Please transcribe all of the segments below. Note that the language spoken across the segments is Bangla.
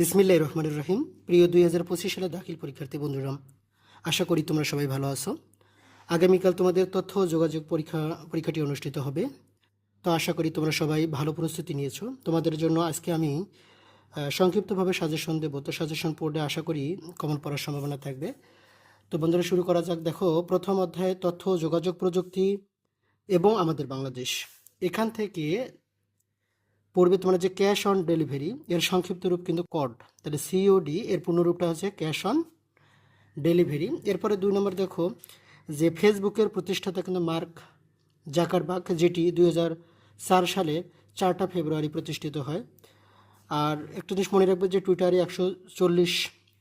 বিসমিল্লাহ রহমানুর রহিম। প্রিয় দুই হাজার পঁচিশ সালে দাখিল পরীক্ষার্থী বন্ধুরা, আশা করি তোমরা সবাই ভালো আছো। আগামীকাল তোমাদের তথ্য যোগাযোগ পরীক্ষা, পরীক্ষাটি অনুষ্ঠিত হবে। তো আশা করি তোমরা সবাই ভালো প্রস্তুতি নিয়েছো। তোমাদের জন্য আজকে আমি সংক্ষিপ্তভাবে সাজেশন দেবো। তো সাজেশন পড়লে আশা করি কমন পড়ার সম্ভাবনা থাকবে। তো বন্ধুরা, শুরু করা যাক। দেখো, প্রথম অধ্যায়ে, তথ্য যোগাযোগ প্রযুক্তি এবং আমাদের বাংলাদেশ। এখান থেকে পড়বে তোমরা যে ক্যাশ অন ডেলিভারি এর সংক্ষিপ্ত রূপ কিন্তু কড তাহলে সিওডি এর পূর্ণরূপটা হচ্ছে ক্যাশ অন ডেলিভারি এরপরে দুই নম্বর দেখো, যে ফেসবুকের প্রতিষ্ঠাতা কিন্তু মার্ক জাকারবার্গ, যেটি দুই সালে চারটা ফেব্রুয়ারি প্রতিষ্ঠিত হয়। আর একটা জিনিস মনে রাখবে যে টুইটারে একশো চল্লিশ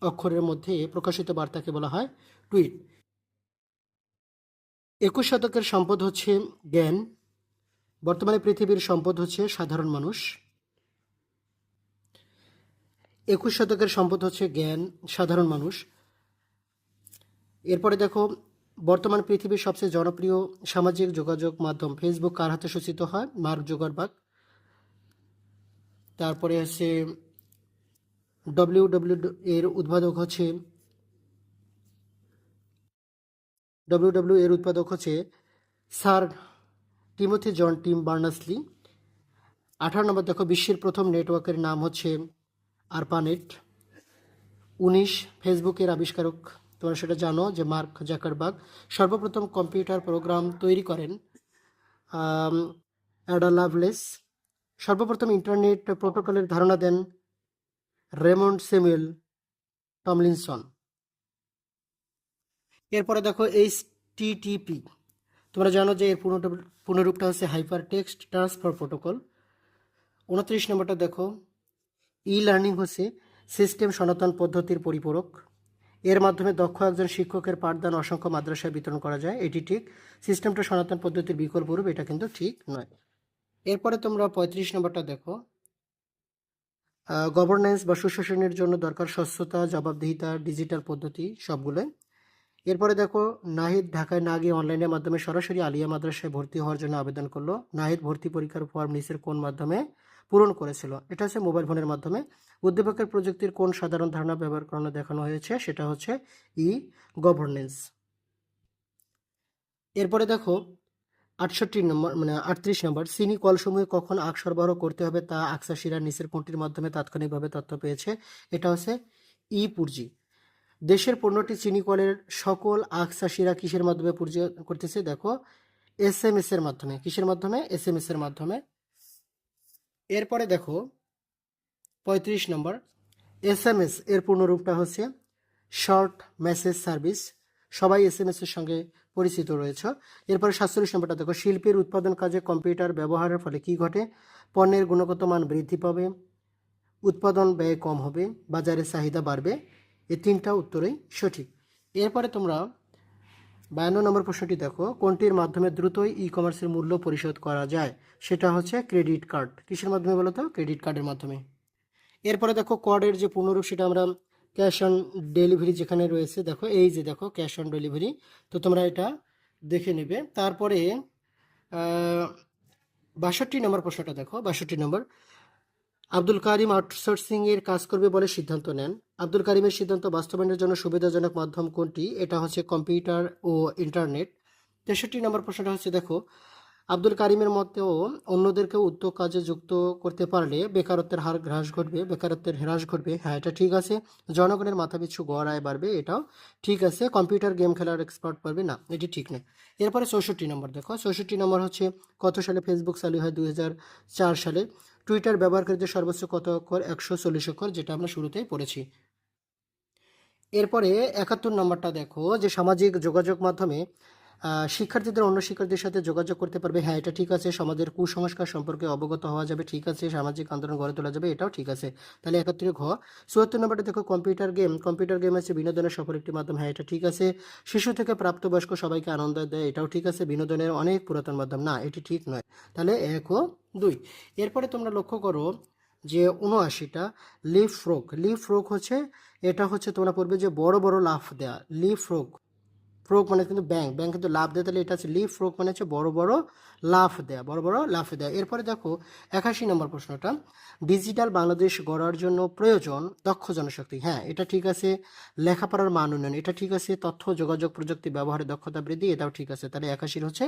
অক্ষরের মধ্যে প্রকাশিত বার্তাকে বলা হয় টুইট। একুশ শতকের সম্পদ হচ্ছে জ্ঞান বর্তমানে পৃথিবীর সম্পদ হচ্ছে সাধারণ মানুষ। একুশ শতকের সম্পদ হচ্ছে জ্ঞান, সাধারণ মানুষ। এরপরে দেখো, বর্তমান পৃথিবীর সবচেয়ে জনপ্রিয় সামাজিক যোগাযোগ মাধ্যম ফেসবুক কার হাতে সূচিত হয়? মার্ক জোগারবার্গ তারপরে হচ্ছে ডব্লিউ ডব্লিউ এর উদ্বোধক হচ্ছে ডব্লিউ ডব্লিউ এর উৎপাদক হচ্ছে sir Timothy John Tim Berners-Lee আঠারো নম্বর দেখো, বিশ্বের প্রথম নেটওয়ার্কের নাম হচ্ছে আরপানেট উনিশ ফেসবুকের আবিষ্কারক। তোমরা সেটা জানো যে মার্ক জাকারবার্গ সর্বপ্রথম কম্পিউটার প্রোগ্রাম তৈরি করেন অ্যাডা লাভলেস। সর্বপ্রথম ইন্টারনেট প্রোটোকলের ধারণা দেন রেমন্ড স্যামুয়েল টমলিনসন। এরপরে দেখো এইচ টিটিপি তোমরা জানো যে এর পূর্ণরূপটা হচ্ছে হাইপার টেক্সট ট্রান্সফার প্রোটোকল উনত্রিশ নম্বরটা দেখো। ই লার্নিং হচ্ছে সিস্টেম সনাতন পদ্ধতির পরিপূরক। এর মাধ্যমে দক্ষ একজন শিক্ষকের পাঠদান অসংখ্য মাদ্রাসায় বিতরণ করা যায়। এটি ঠিক। সিস্টেমটা সনাতন পদ্ধতির বিকল্প রূপ এটা কিন্তু ঠিক নয়। এরপরে তোমরা পঁয়ত্রিশ নম্বরটা দেখো। গভর্নেন্স বা সুশাসনের জন্য দরকার স্বচ্ছতা, জবাবদিহিতা ডিজিটাল পদ্ধতি সবগুলোই। এরপরে দেখো, নাহিদ ঢাকায় না গিয়ে অনলাইনের মাধ্যমে সরাসরি আলিয়া মাদ্রাসায় ভর্তি হওয়ার জন্য আবেদন করল। নাহিদ ভর্তি পরীক্ষার ফর্ম নিচের কোন মাধ্যমে পূরণ করেছিল? এটা হচ্ছে মোবাইল ফোনের মাধ্যমে। উদ্দীপকের প্রযুক্তির কোন সাধারণ ধারণা ব্যবহার করানো, দেখানো হয়েছে? সেটা হচ্ছে ই গভর্নেন্স এরপরে দেখো, আটষট্টি নম্বর মানে আটত্রিশ নম্বর, চিনি কলসমূহে কখন আখ সরবরাহ করতে হবে তা আকসা শিরার নিচের কোনটির মাধ্যমে তাৎক্ষণিকভাবে তথ্য পেয়েছে? এটা হচ্ছে ই পুর্জি দেশের পণ্যটি চিনি কলের সকল আকসা শিরা কিসের মাধ্যমে পুর্জি করতেছে? দেখো এস এম এস এর মাধ্যমে। কিসের মাধ্যমে? এস এম এস এর মাধ্যমে। এরপরে দেখো, পঁয়ত্রিশ নম্বর। এস এম এস এর পূর্ণরূপটা হচ্ছে শর্ট মেসেজ সার্ভিস সবাই এস এম এস এর সঙ্গে পরিচিত রয়েছে। এরপরে সাতচল্লিশ নম্বরটা দেখো, শিল্পের উৎপাদন কাজে কম্পিউটার ব্যবহারের ফলে কি ঘটে? পণ্যের গুণগত মান বৃদ্ধি পাবে, উৎপাদন ব্যয় কম হবে, বাজারে চাহিদা বাড়বে। এই তিনটা উত্তরেই সঠিক। এরপরে তোমরা বায়ান্ন নম্বর প্রশ্নটি দেখো, কোনটির মাধ্যমে দ্রুতই ই কমার্সের মূল্য পরিশোধ করা যায়? সেটা হচ্ছে ক্রেডিট কার্ড কিসের মাধ্যমে বলো তো? ক্রেডিট কার্ডের মাধ্যমে। এরপরে দেখো কোডের যে পূর্ণরূপ, সেটা আমরা ক্যাশ অন ডেলিভারি যেখানে রয়েছে, দেখো, এই যে দেখো ক্যাশ অন ডেলিভারি তো তোমরা এটা দেখে নেবে। তারপরে বাষট্টি নম্বর প্রশ্নটা দেখো, বাষট্টি নম্বর। আব্দুল কারিম আউটসোর্সিং এর কাজ করবে বলে সিদ্ধান্ত নেন। আব্দুল কারিমের সিদ্ধান্ত বাস্তবায়নের জন্য সুবিধাজনক মাধ্যম কোনটি? এটা হচ্ছে কম্পিউটার ও ইন্টারনেট। তেষট্টি নম্বর প্রশ্নটা হচ্ছে, দেখো, আব্দুল কারিমের মতেও অন্যদেরকেও উদ্যোগ কাজে যুক্ত করতে পারলে বেকারত্বের হার হ্রাস ঘটবে, বেকারত্বের হ্রাস ঘটবে। হ্যাঁ এটা ঠিক আছে। জনগণের মাথাপিছু গড় আয় বাড়বে, এটাও ঠিক আছে। কম্পিউটার গেম খেলার এক্সপার্ট পারবে? না, এটি ঠিক নয় এরপরে চৌষট্টি নম্বর, দেখো, চৌষট্টি নম্বর হচ্ছে, কত সালে ফেসবুক চালু হয়? দুই সালে। টুইটার ব্যবহারকারীদের সর্বোচ্চ কত অক্ষর একশো চল্লিশ অক্ষর যেটা আমরা শুরুতেই পড়েছি। এরপরে একাত্তর নম্বরটা দেখো, যে সামাজিক যোগাযোগ মাধ্যমে শিক্ষার্থীদের, অন্য শিক্ষার্থীদের সাথে যোগাযোগ করতে পারবে। হ্যাঁ এটা ঠিক আছে। সমাজের কুসংস্কার সম্পর্কে অবগত হওয়া যাবে, ঠিক আছে। সামাজিক আন্দোলন গড়ে তোলা যাবে, এটাও ঠিক আছে। তাহলে একাত্তরে ঘ। চুয়াত্তর নম্বরটা দেখো, কম্পিউটার গেম। কম্পিউটার গেম আছে বিনোদনের সফল একটি মাধ্যম। হ্যাঁ এটা ঠিক আছে। শিশু থেকে প্রাপ্তবয়স্ক সবাইকে আনন্দ দেয়, এটাও ঠিক আছে। বিনোদনের অনেক পুরাতন মাধ্যম। না, এটি ঠিক নয়। তাহলে এক ও দুই। এরপরে তোমরা লক্ষ্য করো যে উনআশিটা লিফ ফ্রোক লিফ ফ্রোক হচ্ছে, এটা হচ্ছে তোমরা পড়বে যে বড় বড় লাফ দেয়া। লিফ ফ্রোক ফ্রোক মানে কিন্তু ব্যাংক ব্যাংক কিন্তু লাভ দেয়, তাহলে এটা হচ্ছে লিফ ফ্রোক মানে হচ্ছে বড় বড় লাফ দেয়া, বড় বড় লাফ দেয়া। এরপরে দেখো একাশি নম্বর প্রশ্নটা ডিজিটাল বাংলাদেশ গড়ার জন্য প্রয়োজন দক্ষ জনশক্তি। হ্যাঁ এটা ঠিক আছে, লেখাপড়ার মান উন্নয়ন, এটা ঠিক আছে, তথ্য, যোগাযোগ, প্রযুক্তি, ব্যবহারের দক্ষতা বৃদ্ধি, এটাও ঠিক আছে। তাহলে একাশির হচ্ছে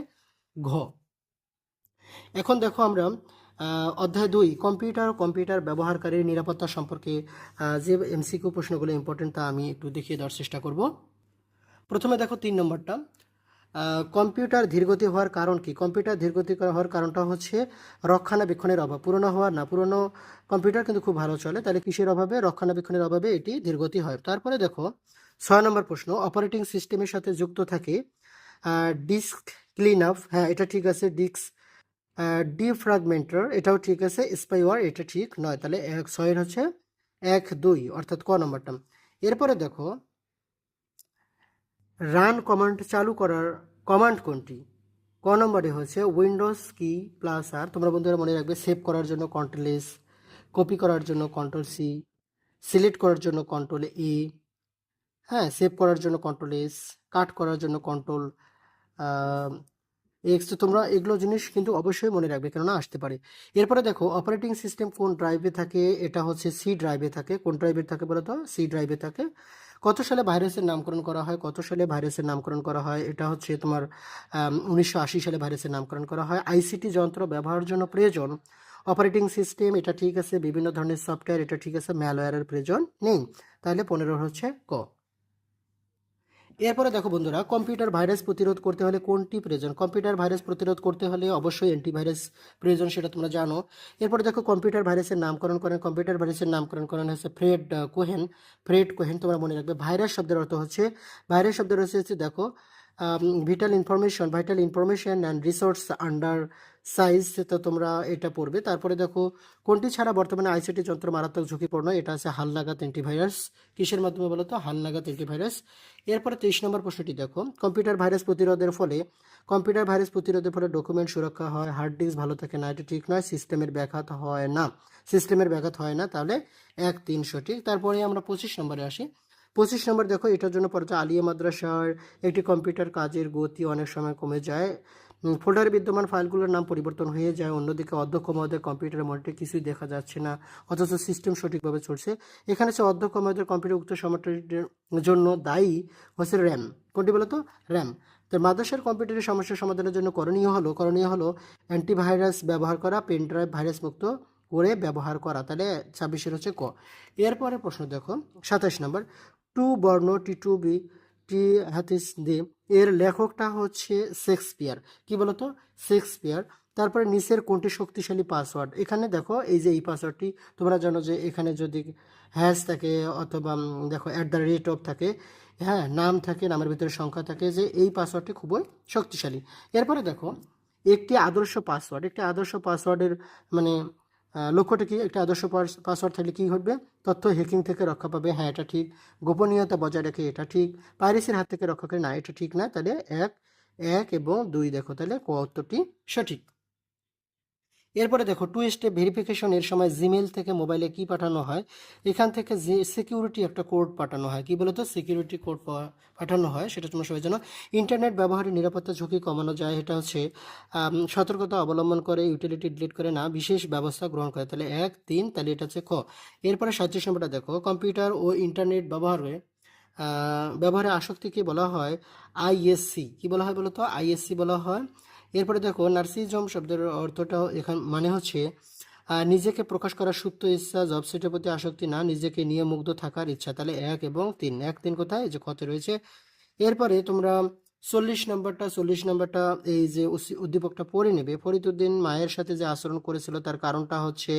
ঘ। এখন দেখো আমরা অধ্যায় দুই, কম্পিউটার কম্পিউটার ব্যবহারকারীর নিরাপত্তা সম্পর্কে যে এমসিকিউ প্রশ্নগুলো ইম্পর্টেন্ট তা আমি একটু দেখিয়ে দেওয়ার চেষ্টা করব। প্রথমে দেখো তিন নম্বরটা। কম্পিউটার ধীরগতি হওয়ার কারণ কি? কম্পিউটার ধীরগতি হওয়ার কারণটা হচ্ছে রক্ষণাবেক্ষণের অভাব। পুরনো হওয়ার না, পুরনো কম্পিউটার কিন্তু খুব ভালো চলে, তাহলে কিসের অভাবে? রক্ষণাবেক্ষণের অভাবে এটি ধীরগতি হয়। তারপরে দেখো, ছয় নম্বর প্রশ্ন অপারেটিং সিস্টেমের সাথে যুক্ত থাকে ডিস্ক ক্লিন আপ হ্যাঁ এটা ঠিক আছে ডিস্ক ডিফ্রাগমেন্টার এটাও ঠিক আছে স্পাইওয়ার এটা ঠিক নয়। তাহলে এক, ছয়ের হচ্ছে এক, দুই, অর্থাৎ ক নম্বরটা। এরপরে দেখো রান কমান্ড চালু করার কমান্ড কোনটি? ক নম্বরে হচ্ছে উইন্ডোজ কি প্লাস আর। তোমরা বন্ধুরা মনে রাখবে সেভ করার জন্য কন্ট্রোল এস কপি করার জন্য কন্ট্রোল সি সিলেক্ট করার জন্য কন্ট্রোল এ হ্যাঁ সেভ করার জন্য কন্ট্রোল এস কাট করার জন্য কন্ট্রোল এক্স তো তোমরা এগুলো জিনিস কিন্তু অবশ্যই মনে রাখবে, কেননা আসতে পারে। এরপরে দেখো অপারেটিং সিস্টেম কোন ড্রাইভে থাকে? এটা হচ্ছে সি ড্রাইভে থাকে। কোন ড্রাইভে থাকে বলো তো সি ড্রাইভে থাকে। কত সালে ভাইরাসের নামকরণ করা হয়? কত সালে ভাইরাসের নামকরণ করা হয়? এটা হচ্ছে তোমার উনিশশো আশি সালে ভাইরাসের নামকরণ করা হয়। আইসিটি যন্ত্র ব্যবহারের জন্য প্রয়োজন। অপারেটিং সিস্টেম, এটা ঠিক আছে। বিভিন্ন ধরনের সফটওয়্যার, এটা ঠিক আছে। ম্যালওয়্যারের প্রয়োজন নেই। তাহলে পনেরো হচ্ছে ক। এরপরে দেখো বন্ধুরা কম্পিউটার ভাইরাস প্রতিরোধ করতে হলে কোনটি প্রয়োজন? কম্পিউটার ভাইরাস প্রতিরোধ করতে হলে অবশ্যই অ্যান্টিভাইরাস প্রয়োজন, সেটা তোমরা জানো। এরপরে দেখো কম্পিউটার ভাইরাসের নামকরণ করেন। কম্পিউটার ভাইরাসের নামকরণ করেন হচ্ছে ফ্রেড কোহেন ফ্রেড কোহেন তোমরা মনে রাখবে। ভাইরাস শব্দের অর্থ হচ্ছে ভাইরাস শব্দের অর্থ হচ্ছে, দেখো vital information vital information and resource under seize তো তোমরা এটা পড়বে। তারপরে দেখো, কোনটি ছাড়া বর্তমানে আইসিটি যন্ত্র মারাত্মক ঝুঁকিপূর্ণ? এটা আছে হালনাগাদ অ্যান্টিভাইরাস কিসের মাধ্যমে বলো তো হালনাগাদ অ্যান্টিভাইরাস এরপরে তেইশ নম্বর প্রশ্নটি দেখো কম্পিউটার ভাইরাস প্রতিরোধের ফলে কম্পিউটার ভাইরাস প্রতিরোধের ফলে ডকুমেন্ট সুরক্ষা হয় হার্ড ডিস্ক ভালো থাকে না, এটা ঠিক নয় সিস্টেমের ব্যাঘাত হয় না। সিস্টেমের ব্যাঘাত হয় না, তাহলে এক তিন সঠিক তারপরে আমরা পঁচিশ নম্বরে আসি। পঁচিশ নম্বর দেখো, এটার জন্য পড়তে আলিয়া মাদ্রাসার একটি কম্পিউটার কাজের গতি অনেক সময় কমে যায়। ফোল্ডারে বিদ্যমান ফাইলগুলোর নাম পরিবর্তন হয়ে যায়, অন্যদিকে অধ্যক্ষ মহোদয় কম্পিউটারের মনিটরে কিছুই দেখা যাচ্ছে না, অথচ সিস্টেম সঠিকভাবে চলছে। এখানে সে অধ্যক্ষ মহোদয় কম্পিউটার উক্ত সমস্যাটির জন্য দায়ী হচ্ছে র্যাম কোনটি বলতো? র্যাম তো মাদ্রাসার কম্পিউটারের সমস্যা সমাধানের জন্য করণীয় হলো করণীয় হলো অ্যান্টিভাইরাস ব্যবহার করা পেন ড্রাইভ ভাইরাস মুক্ত করে ব্যবহার করা। তাহলে ছাব্বিশের হচ্ছে ক। এরপরে প্রশ্ন দেখো, সাতাশ নম্বর। টু বর্ণ টি টু বি টি হাতিস দে এর লেখকটা হচ্ছে শেক্সপিয়ার। কি বলতো? শেক্সপিয়ার। তারপরে নিচের কোনটি শক্তিশালী পাসওয়ার্ড? এখানে দেখো, এই যে এই পাসওয়ার্ডটি, তোমরা জানো যে এখানে যদি হ্যাশ থাকে অথবা দেখো অ্যাট দ্য রেট অফ থাকে হ্যাঁ নাম থাকে, নামের ভিতরে সংখ্যা থাকে, যে এই পাসওয়ার্ডটি খুবই শক্তিশালী। এরপরে দেখো, একটি আদর্শ পাসওয়ার্ড, একটি আদর্শ পাসওয়ার্ডের মানে লক্ষ্যটা কি? একটা আদর্শ পাসওয়ার্ড থাকলে কী ঘটবে? তথ্য হ্যাকিং থেকে রক্ষা পাবে। হ্যাঁ এটা ঠিক। গোপনীয়তা বজায় রেখে এটা ঠিক। পাইরেসির হাত থেকে রক্ষা করে, না, এটা ঠিক না। তাহলে এক এক এবং দুই, দেখো তাহলে ক উত্তরটি সঠিক। এরপরে দেখো টু স্টেপ ভেরিফিকেশন এর সময় জিমেল থেকে মোবাইলে কি পাঠানো হয়? এখান থেকে যে সিকিউরিটি একটা কোড পাঠানো হয়। কি বলতো? সিকিউরিটি কোড পাঠানো হয়, সেটা তোমরা সবাই জানো। ইন্টারনেট ব্যবহারের নিরাপত্তা ঝুঁকি কমানো যায়, এটা হচ্ছে সতর্কতা অবলম্বন করে ইউটিলিটি ডিলিট করে না, বিশেষ ব্যবস্থা গ্রহণ করে। তাহলে এক, তিন, তাহলে এটা হচ্ছে ক এরপরে সাতত্রিশ নম্বরটা দেখো কম্পিউটার ও ইন্টারনেট ব্যবহারে ব্যবহারে আসক্তিকে বলা হয়? আইএসসি কি বলা হয় বলতো? আইএসসি বলা হয়। এরপরে দেখো, নার্সিজম শব্দের অর্থটা এখান মানে হচ্ছে নিজেকে প্রকাশ করার সুপ্ত ইচ্ছা জব সেটের প্রতি আসক্তি না, নিজেকে নিয়ে মুগ্ধ থাকার ইচ্ছা। তাহলে এক এবং তিন, এক তিন কোথায়? যে কত রয়েছে। এরপরে তোমরা চল্লিশ নম্বরটা চল্লিশ নম্বরটা এই যে উদ্দীপকটা পড়ে নেবে। ফরিদুদ্দিন মায়ের সাথে যে আচরণ করেছিল, তার কারণটা হচ্ছে,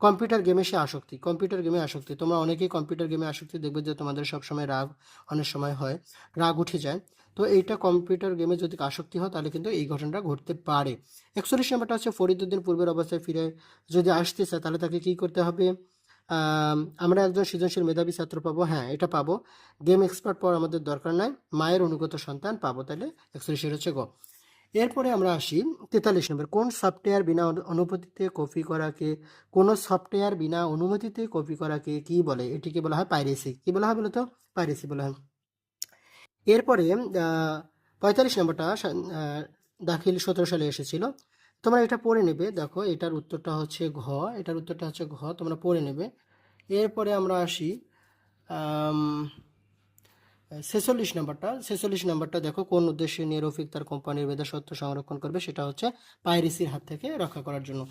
কম্পিউটার গেমে সে আসক্তি, কম্পিউটার গেমে আসক্তি। তোমরা অনেকেই কম্পিউটার গেমে আসক্তি দেখবে যে তোমাদের সবসময় রাগ, অনেক সময় হয়, রাগ উঠে যায়। তো এইটা কম্পিউটার গেমে যদি আসক্তি হয়, তাহলে কিন্তু এই ঘটনাটা ঘটতে পারে। একচল্লিশ নম্বরটা হচ্ছে ফরিদুদ্দিন পূর্বের অবস্থায় ফিরে যদি আসতে চায় তাহলে তাকে কী করতে হবে? আমরা একজন সৃজনশীল মেধাবী ছাত্র পাবো। হ্যাঁ এটা পাবো। গেম এক্সপার্ট পাওয়ার আমাদের দরকার নাই। মায়ের অনুগত সন্তান পাবো তাহলে একচল্লিশের হচ্ছে গ। এরপরে আমরা আসি তেতাল্লিশ নম্বর। কোন সফটওয়্যার বিনা অনু- অনুমতিতে কপি করাকে, কোন সফটওয়্যার বিনা অনুমতিতে কপি করাকে কি বলে? এটিকে বলা হয় পাইরেসি কি বলা হয় বলতো? পাইরেসি বলা হয়। এরপরে পঁয়তাল্লিশ নম্বরটা দাখিল সতেরো সালে এসেছিল। তোমরা এটা পড়ে নেবে। দেখো, এটার উত্তরটা হচ্ছে ঘ। এটার উত্তরটা হচ্ছে ঘ, তোমরা পড়ে নেবে। এরপরে আমরা আসি ছেচল্লিশ নাম্বারটা। ছেচল্লিশ নাম্বারটা দেখো, কোন উদ্দেশ্যে নিয়ে রফিক তার কোম্পানির মেধাস্বত্ব সংরক্ষণ করবে, সেটা হচ্ছে পাইরেসির হাত থেকে রক্ষা করার জন্য।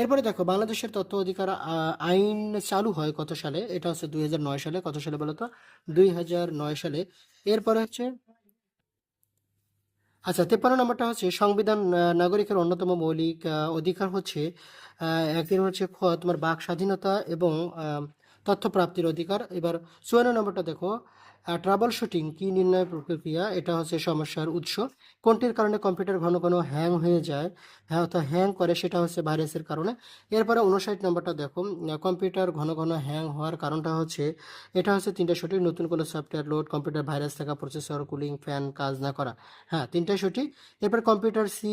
এরপরে দেখো, বাংলাদেশের তথ্য অধিকার আইন চালু হয় কত সালে? এটা হচ্ছে দুই হাজার নয় সালে। কত সালে বলো তো? দুই সালে। এরপরে হচ্ছে আচ্ছা তেপ্পান্ন নম্বরটা হচ্ছে সংবিধান নাগরিকের অন্যতম মৌলিক অধিকার হচ্ছে একদিন হচ্ছে তোমার বাক স্বাধীনতা এবং তথ্য প্রাপ্তির অধিকার। এবার চুয়ান্ন নম্বরটা দেখো ট্রাবল শুটিং কি নির্ণয় প্রক্রিয়া? এটা হচ্ছে সমস্যার উৎস। কোনটির কারণে কম্পিউটার ঘন ঘন হ্যাং হয়ে যায়? হ্যাঁ অর্থাৎ হ্যাং করে, সেটা হচ্ছে ভাইরাসের কারণে। এরপরে উনষাট নম্বরটা দেখো। কম্পিউটার ঘন ঘন হ্যাং হওয়ার কারণটা হচ্ছে, এটা হচ্ছে তিনটা সঠিক নতুন কোনো সফটওয়্যার লোড কম্পিউটার ভাইরাস থাকা প্রসেসর কুলিং ফ্যান কাজ না করা। হ্যাঁ তিনটাই সঠিক এরপর কম্পিউটার সি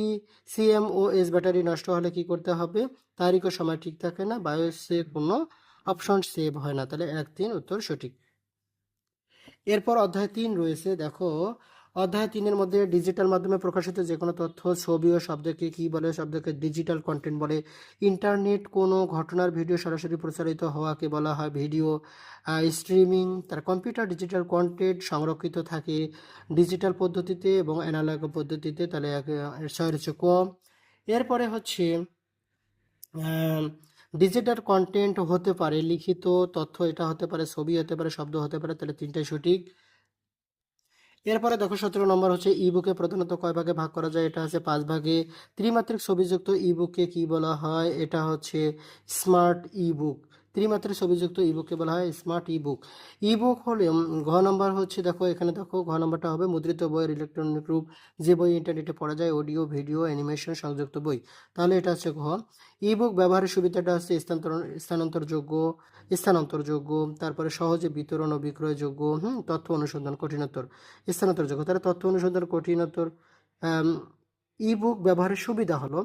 সিএমওএস ব্যাটারি নষ্ট হলে কি করতে হবে? তারিখ ও সময় ঠিক থাকে না বায়োসে কোনো অপশন সেভ হয় না। তাহলে এক, তিন, উত্তর সঠিক। এরপর অধ্যায় তিন রয়েছে, দেখো। অধ্যায় তিনের মধ্যে ডিজিটাল মাধ্যমে প্রকাশিত যে কোনো তথ্য, ছবি ও শব্দকে কী বলে, শব্দকে ডিজিটাল কন্টেন্ট বলে। ইন্টারনেট কোনো ঘটনার ভিডিও সরাসরি প্রচারিত হওয়াকে বলা হয় ভিডিও স্ট্রিমিং তার কম্পিউটার ডিজিটাল কন্টেন্ট সংরক্ষিত থাকে ডিজিটাল পদ্ধতিতে এবং অ্যানালগ পদ্ধতিতে, তাহলে ছয় হচ্ছে ক এরপরে হচ্ছে ডিজিটাল কন্টেন্ট হতে পারে, লিখিত তথ্য এটা হতে পারে, ছবি হতে পারে, শব্দ হতে পারে, তাহলে তিনটাই সঠিক। এরপরে দেখো সতেরো নম্বর হচ্ছে ইবুকে প্রধানত কয় ভাগে ভাগ করা যায়? এটা আছে পাঁচ ভাগে। ত্রিমাত্রিক ছবিযুক্ত ইবুককে কি বলা হয়? এটা হচ্ছে স্মার্ট ইবুক ত্রিমাত্রিক ছবিযুক্ত ইবুককে বলা হয় স্মার্ট ইবুক ইবুক হলে ঘ নম্বর হচ্ছে, দেখো, এখানে দেখো, ঘ নম্বরটা হবে মুদ্রিত বইয়ের ইলেকট্রনিক রূপ যে বই ইন্টারনেটে পড়া যায় অডিও ভিডিও অ্যানিমেশন সংযুক্ত বই। তাহলে এটা হচ্ছে ঘ। ইবুক ব্যবহারের সুবিধাটা হচ্ছে স্থানান্তরণ স্থানান্তরযোগ্য স্থানান্তরযোগ্য, তারপরে সহজে বিতরণ ও বিক্রয়যোগ্য হুম, তথ্য অনুসন্ধান, কঠিনোত্তর। স্থানান্তরযোগ্য, তাহলে তথ্য অনুসন্ধান, কঠিনোত্তর ইবুক ব্যবহারের সুবিধা হলো,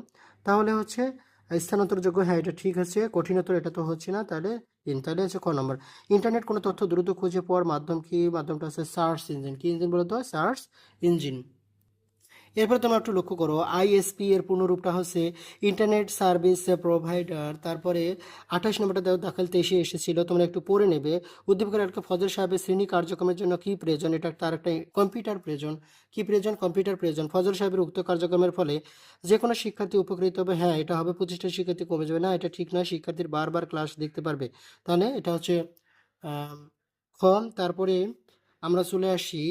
তাহলে হচ্ছে স্থানান্তরযোগ্য হ্যাঁ এটা ঠিক আছে। কঠিনতর এটা তো হচ্ছে না, তাহলে তিন তাহলে হচ্ছে ক নম্বর? ইন্টারনেট কোনো তথ্য দ্রুত খুঁজে পাওয়ার মাধ্যম কি? মাধ্যমটা আছে সার্চ ইঞ্জিন। কি ইঞ্জিন বলতো? Search engine. এরপর তোমরা একটু লক্ষ্য করো আইএসপি এর পূর্ণরূপটা হচ্ছে ইন্টারনেট সার্ভিস প্রোভাইডার তারপরে আঠাশ নম্বরটা দাখিল তেইশে এসেছিল, তোমরা একটু পড়ে নেবে। উদ্দীপকের একটা ফজল সাহেবের শ্রেণি কার্যক্রমের জন্য কি প্রয়োজন? এটা তার একটা কম্পিউটার প্রয়োজন। কি প্রয়োজন? কম্পিউটার প্রয়োজন। ফজল সাহেবের উক্ত কার্যক্রমের ফলে যে কোনো শিক্ষার্থী উপকৃত হবে। হ্যাঁ এটা হবে পঁচিশটা শিক্ষার্থী কমে যাবে। না, এটা ঠিক নয়, শিক্ষার্থীর বারবার ক্লাস দেখতে পারবে। তাহলে এটা হচ্ছে খ, তারপরে আমরা চলে আসি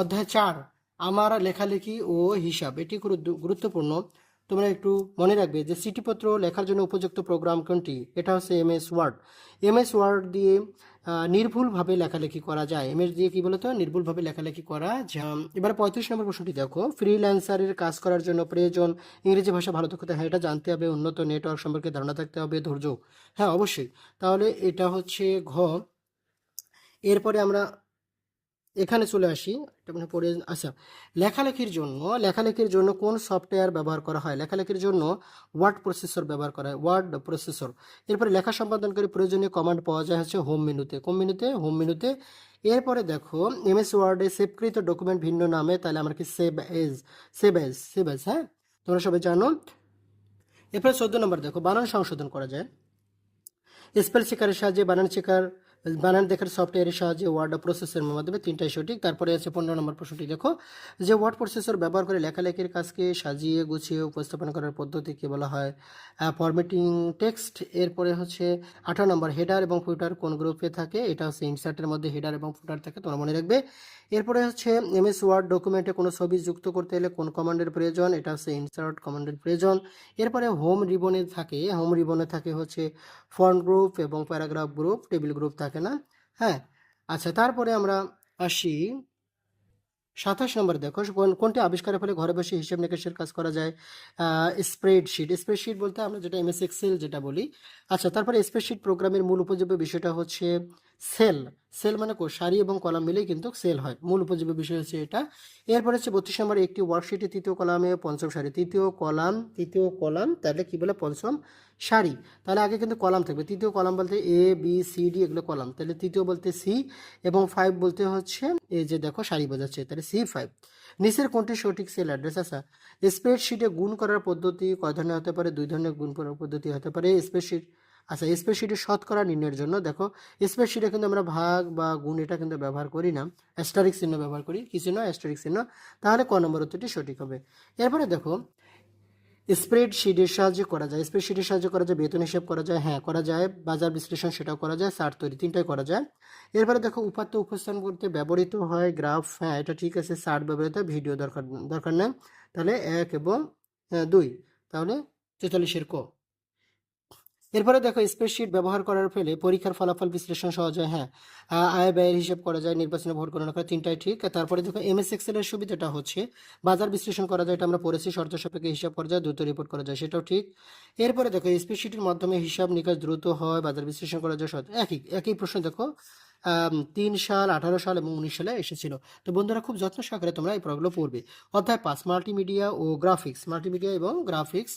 অধ্যায় চার। আমার লেখালেখি ও হিসাব, এটি গুরু- গুরুত্বপূর্ণ। তোমরা একটু মনে রাখবে যে চিঠিপত্র লেখার জন্য উপযুক্ত প্রোগ্রাম কোনটি? এটা হচ্ছে M S Word. M S Word দিয়ে নির্ভুলভাবে লেখালেখি করা যায়। এম এস দিয়ে কি বলতো? নির্ভুলভাবে লেখালেখি করা যায় এবার পঁয়ত্রিশ নম্বর প্রশ্নটি দেখো। ফ্রিল্যান্সারের কাজ করার জন্য প্রয়োজন ইংরেজি ভাষা ভালো দক্ষতা হ্যাঁ এটা জানতে হবে। উন্নত নেটওয়ার্ক সম্পর্কে ধারণা থাকতে হবে, ধৈর্য। হ্যাঁ অবশ্যই। তাহলে এটা হচ্ছে ঘ। এরপরে আমরা এখানে চলে আসি এটা মানে পড়ে আচ্ছা লেখালেখির জন্য লেখালেখির জন্য কোন সফটওয়্যার ব্যবহার করা হয়? লেখালেখির জন্য ওয়ার্ড প্রসেসর ব্যবহার করা হয়, ওয়ার্ড প্রসেসর। এরপরে লেখা সম্পাদনকারী প্রয়োজনীয় কমান্ড পাওয়া যায় হচ্ছে হোম মেনুতে কোন মেনুতে হোম মেনুতে এরপরে দেখো এমএস ওয়ার্ডে সেভকৃত ডকুমেন্ট ভিন্ন নামে, তাহলে আমরা কি save as save as save as হ্যাঁ? তোমরা সবাই জানো? এরপরে চোদ্দ নম্বর দেখো, বানান সংশোধন করা যায়। স্পেল চেকারের সাহায্যে বানান চেকার বানান দেখার সফটওয়্যারের সাহায্যে ওয়ার্ড প্রসেসের মাধ্যমে তিনটাই সঠিক। তারপরে আছে পনেরো নম্বর প্রশ্নটি, দেখো। যে ওয়ার্ড প্রসেসর ব্যবহার করে লেখালেখির কাজকে সাজিয়ে গুছিয়ে উপস্থাপন করার পদ্ধতিকে বলা হয় ফরমেটিং টেক্সট এরপরে হচ্ছে আঠারো নম্বর হেডার এবং ফুটার কোন গ্রুপে থাকে? এটা হচ্ছে ইনসার্টের মধ্যে হেডার এবং ফুটার থাকে, তোমরা মনে রাখবে। এরপরে হচ্ছে এমএস ওয়ার্ড ডকুমেন্টে কোনো ছবি যুক্ত করতে হলে কোন কমান্ডের প্রয়োজন? এটা হচ্ছে ইনসার্ট কমান্ডের প্রয়োজন। এরপরে হোম রিবনে থাকে, হোম রিবনে থাকে হচ্ছে ফন্ট গ্রুপ এবং প্যারাগ্রাফ গ্রুপ, টেবিল গ্রুপ থাকে না? হ্যাঁ আচ্ছা তারপরে আমরা আসি সাতাশ নম্বর দেখো, কোন- কোনটি আবিষ্কারের ফলে ঘরে বসে হিসাব নিকাশের কাজ করা যায়? স্প্রেডশিট স্প্রেডশিট বলতে আমরা যেটা এমএস এক্সেল যেটা বলি। আচ্ছা তারপরে স্প্রেডশিট প্রোগ্রামের মূল উপযোগ্য বিষয়টা হচ্ছে সেল সেল মানে সারি এবং কলাম মিলেই কিন্তু সেল হয়। মূল উপযোগ্য বিষয় হচ্ছে এটা। এরপরে হচ্ছে বত্রিশ নম্বর, একটি ওয়ার্কশিটে তৃতীয় কলামে পঞ্চম সারি। তৃতীয় কলাম তৃতীয় কলাম, তাহলে কি বলে? পঞ্চম সারি, তাহলে আগে কিন্তু কলাম থাকবে। তৃতীয় কলাম বলতে এ বি সি ডি এগুলো কলাম। তাহলে তৃতীয় বলতে সি এবং ফাইভ বলতে হচ্ছে, এই যে দেখো সারি বোঝাচ্ছে, তাহলে সি ফাইভ নিচের কোনটি সঠিক সেল অ্যাড্রেস আচ্ছা স্প্রেডশিটে গুণ করার পদ্ধতি কয় ধরনের হতে পারে? দুই ধরনের গুণ করার পদ্ধতি হতে পারে। স্প্রেডশিট আচ্ছা স্প্রেডশিটে শতকরা নির্ণয়ের জন্য দেখো স্প্রেডশিটে কিন্তু আমরা ভাগ বা গুণ এটা কিন্তু ব্যবহার করি না। অ্যাস্টারিক চিহ্ন ব্যবহার করি, কি চিহ্ন? অ্যাস্টারিক চিহ্ন। তাহলে ক নম্বর উত্তরটি সঠিক হবে। এরপরে দেখো স্প্রেডশিটের সাহায্যে করা যায়। স্প্রেডশিটের সাহায্যে করা যায় বেতন হিসাব করা যায় হ্যাঁ করা যায় বাজার বিশ্লেষণ সেটাও করা যায় সার তৈরি তিনটাই করা যায়। এরপরে দেখো উপাত্ত উপস্থান করতে ব্যবহৃত হয় গ্রাফ হ্যাঁ এটা ঠিক আছে সার্ট ব্যবহৃত ভিডিও দরকার দরকার নেই। তাহলে এক এবং আহ, দুই তাহলে তেতাল্লিশের ক। এরপরে দেখো স্প্রেডশিট ব্যবহার করার ফলে পরীক্ষার ফলাফল বিশ্লেষণ সহজ হয় হ্যাঁ। আয় ব্যয়ের হিসাব করা যায়, নির্বাচনে ভোট গণনা করা তিনটাই ঠিক। তারপরে দেখো এম এস এক্সেলের সুবিধাটা হচ্ছে বাজার বিশ্লেষণ করা যায়, এটা আমরা পড়েছি, শর্ত সাপেক্ষে হিসাব করা যায়, দ্রুত রিপোর্ট করা যায়, সেটাও ঠিক। এরপরে দেখো স্প্রেডশিটের মাধ্যমে হিসাব নিকাশ দ্রুত হয়, বাজার বিশ্লেষণ করা যায় একই একই প্রশ্ন দেখো। তিন সাল, আঠারো সাল এবং উনিশ সালে এসেছিল। তো বন্ধুরা, খুব যত্ন সহকারে তোমরা এই পড়াগুলো পড়বে। অধ্যায় পাঁচ মাল্টিমিডিয়া ও গ্রাফিক্স মাল্টিমিডিয়া এবং গ্রাফিক্স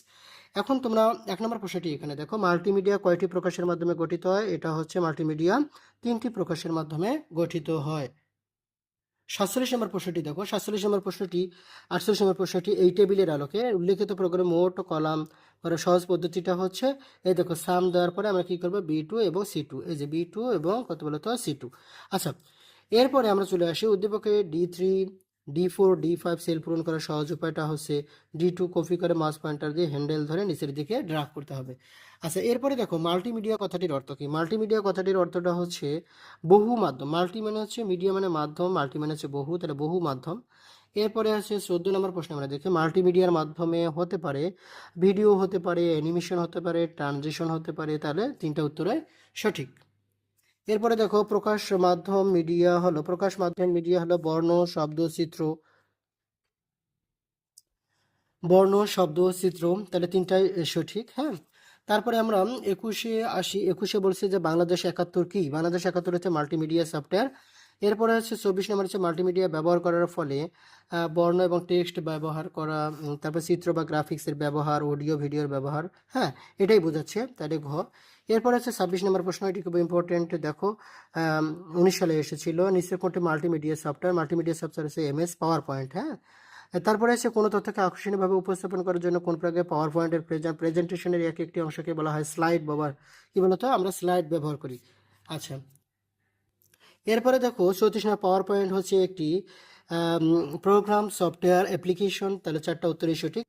এখন তোমরা এক নম্বর প্রশ্নটি এখানে দেখো। মাল্টিমিডিয়া কয়টি প্রকাশের মাধ্যমে গঠিত হয়? এটা হচ্ছে মাল্টিমিডিয়া তিনটি প্রকাশের মাধ্যমে গঠিত হয়। সাতচল্লিশ নম্বর প্রশ্নটি দেখো। সাতচল্লিশ নম্বর প্রশ্নটি, আটচল্লিশ নম্বর প্রশ্নটি এই টেবিলের আলোকে। উল্লেখিত প্রোগ্রামে মোট কলাম করার সহজ পদ্ধতিটা হচ্ছে, এই দেখো সাম দেওয়ার পরে আমরা কি করব? বি টু এবং সি টু এই যে বি টু এবং কত বলতো সি টু আচ্ছা এরপরে আমরা চলে আসি উদ্দীপকে D three D four D five cell পূরণ করার সহজ উপায়টা হচ্ছে ডি টু কপি করে মাউস পয়েন্টার দিয়ে হ্যান্ডেল ধরে নিচের দিকে ড্রাগ করতে হবে। আচ্ছা এরপরে দেখো মাল্টিমিডিয়া কথাটির অর্থ কী? মাল্টিমিডিয়া কথাটির অর্থটা হচ্ছে বহু মাধ্যম। মাল্টি মানে হচ্ছে মিডিয়া মানে মাধ্যম মাল্টি মানে হচ্ছে বহু, তাহলে বহু মাধ্যম। এরপরে আছে চোদ্দ নম্বর প্রশ্ন আমরা দেখি। মাল্টিমিডিয়ার মাধ্যমে হতে পারে ভিডিও হতে পারে অ্যানিমেশন হতে পারে ট্রানজিশন হতে পারে, তাহলে তিনটা উত্তরে সঠিক। এরপরে দেখো, প্রকাশ মাধ্যম মিডিয়া হলো, প্রকাশ মাধ্যম মিডিয়া হলো বর্ণ, শব্দ, চিত্র। বর্ণ, শব্দ, চিত্র, তাহলে তিনটাই সঠিক হ্যাঁ? তারপরে আমরা একুশে আসি, একুশে বলছি যে বাংলাদেশ একাত্তর কি? বাংলাদেশ একাত্তর হচ্ছে মাল্টিমিডিয়া সফটওয়্যার এরপরে হচ্ছে চব্বিশ নম্বর হচ্ছে মাল্টিমিডিয়া ব্যবহার করার ফলে বর্ণ এবং টেক্সট ব্যবহার করা তারপর চিত্র বা গ্রাফিক্সের ব্যবহার অডিও ভিডিওর ব্যবহার হ্যাঁ এটাই বোঝাচ্ছে তাহলে ঘ এরপরে হচ্ছে ছাব্বিশ নম্বর প্রশ্ন, এটি খুব ইম্পর্টেন্ট দেখো উনিশ সালে এসেছিল নিশ্চয় কোনটি মাল্টিমিডিয়া সফটওয়্যার মাল্টিমিডিয়া সফটওয়্যার হচ্ছে এমএস পাওয়ার পয়েন্ট হ্যাঁ? তারপরে আছে কোনো তথ্যকে আকর্ষণীয়ভাবে উপস্থাপন করার জন্য কোন প্রকার পাওয়ার পয়েন্টের প্রেজেন্টেশনের এক একটি অংশকে বলা হয় স্লাইড ব্যবহার কি বলতো? আমরা স্লাইড ব্যবহার করি। আচ্ছা এরপরে দেখো চৌত্রিশ নম্বর পাওয়ার পয়েন্ট হচ্ছে একটি প্রোগ্রাম সফটওয়্যার অ্যাপ্লিকেশন তাহলে চারটা উত্তরই সঠিক।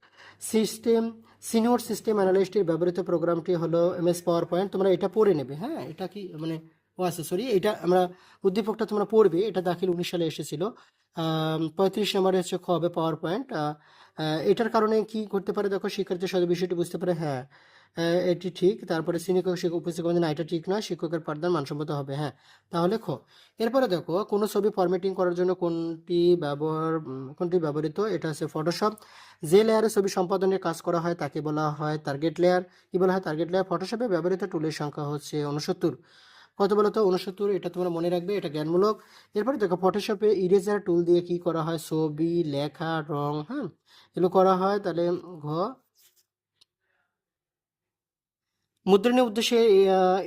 সিস্টেম সিনিয়র সিস্টেম অ্যানালিস্টের ব্যবহৃত প্রোগ্রামটি হলো এমএস পাওয়ার পয়েন্ট তোমরা এটা পড়ে নেবে হ্যাঁ? এটা কি মানে ও আচ্ছা সরি এটা আমরা, উদ্দীপকটা তোমরা পড়বে, এটা দাখিল উনিশ সালে এসেছিল। পঁয়ত্রিশ নম্বরে হচ্ছে খ হবে পাওয়ার পয়েন্ট এটার কারণে কি করতে পারে? দেখো, শিক্ষার্থী সদ বিষয়টি বুঝতে পারে হ্যাঁ। এটি ঠিক। তারপরে শিক্ষক শিক্ষক উপস্থিত করবেন না এটা ঠিক নয় শিক্ষকের পাঠদান মানসম্মত হবে হ্যাঁ। তাহলে খো এরপরে দেখো, কোনো ছবি ফরম্যাটিং করার জন্য কোনটি ব্যবহার কোনটি ব্যবহৃত, এটা হচ্ছে ফটোশপ যে লেয়ারে ছবি সম্পাদনের কাজ করা হয়, তাকে বলা হয় টার্গেট লেয়ার কি বলা হয় টার্গেট লেয়ার ফটোশপে ব্যবহৃত টুলের সংখ্যা হচ্ছে উনসত্তর কত বলতো? উনসত্তর এটা তোমরা মনে রাখবে, এটা জ্ঞানমূলক। এরপরে দেখো ফটোশপে ইরেজার টুল দিয়ে কি করা হয়? ছবি, লেখা, রং হ্যাঁ এগুলো করা হয়। তাহলে ঘ মুদ্রণের উদ্দেশ্যে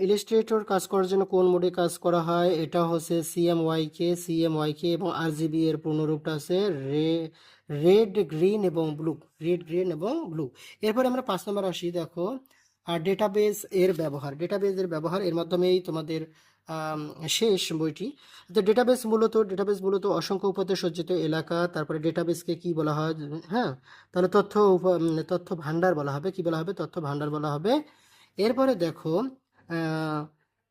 ইলাস্ট্রেটর কাজ করার জন্য কোন মোডে কাজ করা হয়? এটা হচ্ছে সিএমওয়াই কে সিএমওয়াই কে এবং আর জিবি এর পূর্ণরূপটা আছে রে রেড গ্রিন এবং ব্লু রেড গ্রিন এবং ব্লু এরপরে আমরা পাঁচ নম্বর আসি, দেখো আর ডেটাবেস এর ব্যবহার। ডেটাবেস এর ব্যবহার, এর মাধ্যমেই তোমাদের শেষ বইটি। তো ডেটাবেস মূলত ডেটাবেস মূলত অসংখ্য উপাত্তে সজ্জিত এলাকা, তারপরে ডেটাবেসকে কি বলা হয়? হ্যাঁ তাহলে তথ্য তথ্য ভান্ডার বলা হবে। কি বলা হবে? তথ্য ভান্ডার বলা হবে। এরপরে দেখো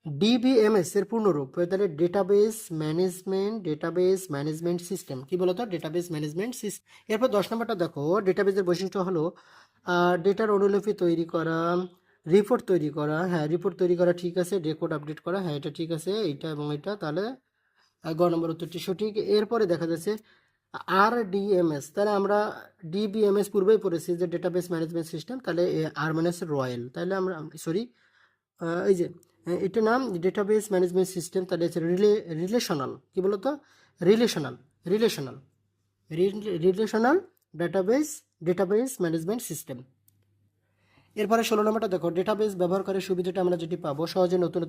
ডিবিএমএস এর পূর্ণরূপ তাহলে database management database management system কি বলতো? ডেটাবেস ম্যানেজমেন্ট সিস্টেম এরপর দশ নম্বরটা দেখো ডেটাবেসের বৈশিষ্ট্য হলো ডেটার অনুলিপি তৈরি করা রিপোর্ট তৈরি করা হ্যাঁ রিপোর্ট তৈরি করা ঠিক আছে রেকর্ড আপডেট করা হ্যাঁ এটা ঠিক আছে, এইটা এবং এটা তাহলে গ নম্বর উত্তরটি সঠিক। এরপরে দেখা যাচ্ছে আর ডিএমএস তাহলে আমরা ডিবিএমএস পূর্বেই পড়েছি যে ডেটাবেস ম্যানেজমেন্ট সিস্টেম তাহলে আর হচ্ছে রয়্যাল তাহলে আমরা সরি এই যে এটা এটার নাম ডেটাবেস ম্যানেজমেন্ট সিস্টেম তাহলে হচ্ছে রিলে রিলেশনাল কি বলতো? Relational relational relational database database management system এরপরে ষোলো নম্বরটা দেখো ডেটাবেস ব্যবহারকারীর সুবিধাটা আমরা যেটি পাবো, সহজে নতুন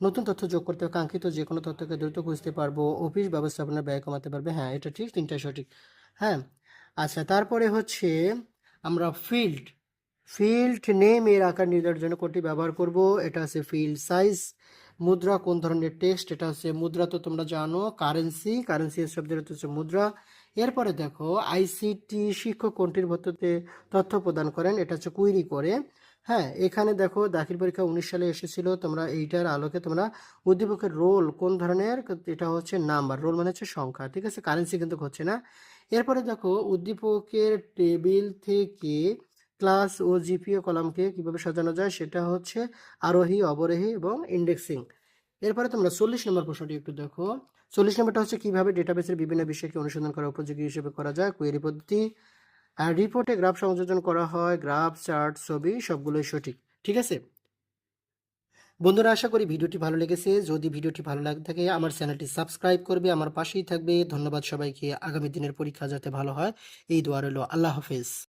নতুন তথ্য যোগ করতে কাঙ্ক্ষিত যে কোনো তথ্যকে দ্রুত খুঁজতে পারব অফিস ব্যবস্থাপনার ব্যয় কমাতে পারবে হ্যাঁ এটা ঠিক তিনটাই সঠিক হ্যাঁ। আচ্ছা তারপরে হচ্ছে আমরা ফিল্ড ফিল্ড নেম এর আকার নির্ধারণের জন্য কোনটি ব্যবহার করব, এটা হচ্ছে ফিল্ড সাইজ মুদ্রা কোন ধরনের টেক্সট এটা হচ্ছে মুদ্রা তো তোমরা জানো কারেন্সি কারেন্সি শব্দের হচ্ছে মুদ্রা এরপরে দেখো আইসিটি শিক্ষক কোনটির ভিত্তিতে তথ্য প্রদান করেন? এটা হচ্ছে কুইরি করে। হ্যাঁ এখানে দেখো, দাখিল পরীক্ষা উনিশ সালে এসেছিল। তোমরা এইটার আলোকে তোমরা উদ্দীপকের রোল কোন ধরনের? এটা হচ্ছে নাম্বার রোল মানে হচ্ছে সংখ্যা, ঠিক আছে? কারেন্সি কিন্তু হচ্ছে না। এরপরে দেখো, উদ্দীপকের টেবিল থেকে ক্লাস ও জিপিও কলামকে কীভাবে সাজানো যায়? সেটা হচ্ছে আরোহী, অবরোহী এবং ইন্ডেক্সিং এরপরে তোমরা চল্লিশ নম্বর প্রশ্নটি একটু দেখো। চল্লিশ নম্বরটা হচ্ছে কীভাবে ডেটাবেসের বিভিন্ন বিষয়কে অনুসন্ধান করা, উপযোগী হিসেবে করা যায় কোয়েরি পদ্ধতি, আর রিপোর্টে গ্রাফ সংযোজন করা হয় গ্রাফ চার্ট ছবি, সবগুলোই সঠিক, ঠিক আছে? বন্ধুরা, আশা করি ভিডিওটি ভালো লেগেছে। যদি ভিডিওটি ভালো লাগে থাকে, আমার চ্যানেলটি সাবস্ক্রাইব করবে, আমার পাশেই থাকবে। ধন্যবাদ সবাইকে। আগামী দিনের পরীক্ষা যাতে ভালো হয়, এই দোয়া রইল। আল্লাহ হাফেজ।